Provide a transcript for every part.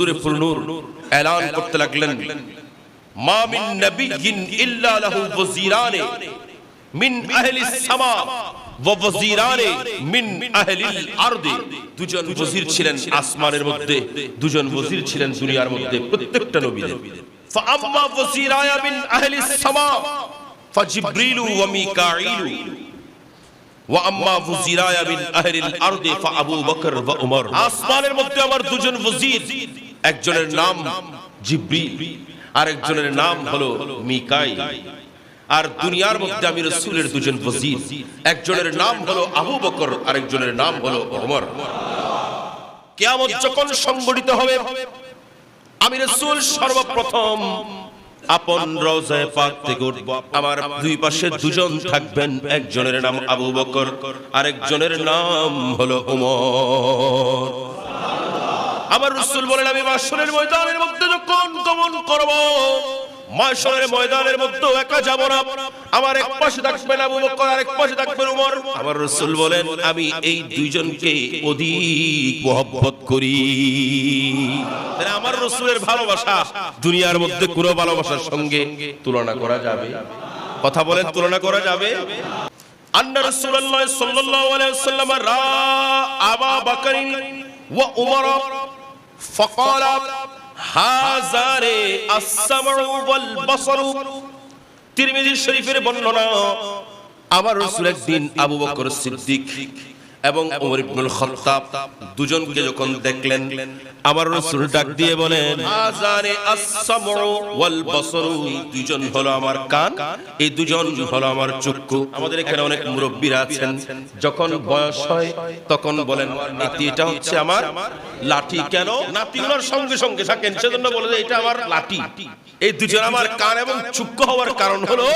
হুজুরে ফুলনুর এলান করতে লাগলেন মা মিন নাবিয়্যিন ইল্লা লাহু ওয়াজিরানে মিন আহলিস সামা ওয়া ওয়াজিরানে মিন আহলিল আরদি দুজন ওজির ছিলেন আসমানের মধ্যে দুজন ওজির ছিলেন দুনিয়ার মধ্যে প্রত্যেকটা নবীদের فأما وزيرايا من أهل السماء فجبريل وميكائيل ওয়াম্মা ওয়াজিরায়া মিন আহলিল আরদি ফাআবু বকর ওয়া উমর আসমানের মধ্যে আমার দুজন ওজির একজনের নাম জিবরিল আরেকজনের নাম হলো মিকাইল। আর দুনিয়ার মধ্যে আমি রাসূলের দুজন ওজির একজনের নাম হলো আবু বকর আরেকজনের নাম হলো অমর কিয়ামত যখন সংগঠিত হবে আমি রাসূল সর্বপ্রথম আপন রওজায়ে পাক থেকে উঠব। আমার দুই পাশে দুজন থাকবেন একজনের নাম আবু বকর আরেকজনের নাম হলো ওমর। আমার রাসূল বলেন, আমি মাশরের ময়দানের মধ্যে যখন গমন করব, মাশরের ময়দানের মধ্যে একা যাব না। আমার এক পাশে আবু বকর আর এক পাশে ওমর আমার রাসূল বলেন, আমি এই দুইজনকে অধিক মহব্বত করি। আমার রসুলের ভালোবাসা দুনিয়ার মধ্যে কোনো ভালোবাসার সঙ্গে তুলনা করা যাবে? কথা বলেন, তুলনা করা যাবে? আলাইহি ওয়াসাল্লাম রা আবা বকরিন ওয়া উমর فقال هذان السمع والبصر তিরমিজি শরীফের বর্ণনা আমার রাসূল একদিন আবু বকর সিদ্দিক এবং ওমর ইবনুল খাত্তাব দুজনকে যখন দেখলেন, আমার রাসূল ডাক দিয়ে বলেন আজারে আস-সামউ ওয়াল বসরু দুজন হলো আমার কান, এই দুজন হলো আমার চক্ষু। আমাদের এখানে অনেক মুরব্বিরা আছেন। যখন বয়স হয়, তখন বলেন, নাতি, এটা হচ্ছে আমার লাঠি কেন? নাতিগুলোর সঙ্গে সঙ্গে থাকেন, সেজন্য বলে যে, এটা আমার লাঠি। এই দুজন আমার কান এবং চক্ষু হওয়ার কারণ হলো,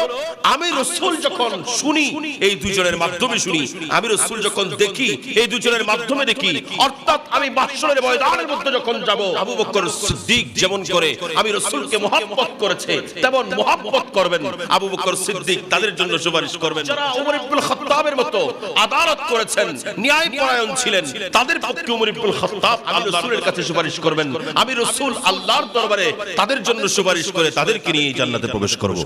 আমি রসুল যখন শুনি, এই দুজনের মাধ্যমে শুনি, আমি রসুল যখন দেখি এই দুজনের মাধ্যমে দেখি। অর্থাৎ আমি বাসনের ময়দানের মধ্যে যখন যাব, আবু বকর সিদ্দিক যেমন করে, আমি রসুলকে মহাব্বত করেছে, তেমন মহাব্বত করবেন। আবু বকর সিদ্দিক তাদের জন্য সুপারিশ করবেন। যারা ইবনুল খাত্তাবের মতো আদালত করেছেন ন্যায় পরায়ণ ছিলেন, তাদের পক্ষে ইবনুল খাত্তাব আমি কাছে সুপারিশ করবেন। আমি রসুল আল্লাহর দরবারে তাদের জন্য সুপারিশ করে তাদেরকে নিয়ে জান্নাতে প্রবেশ করব।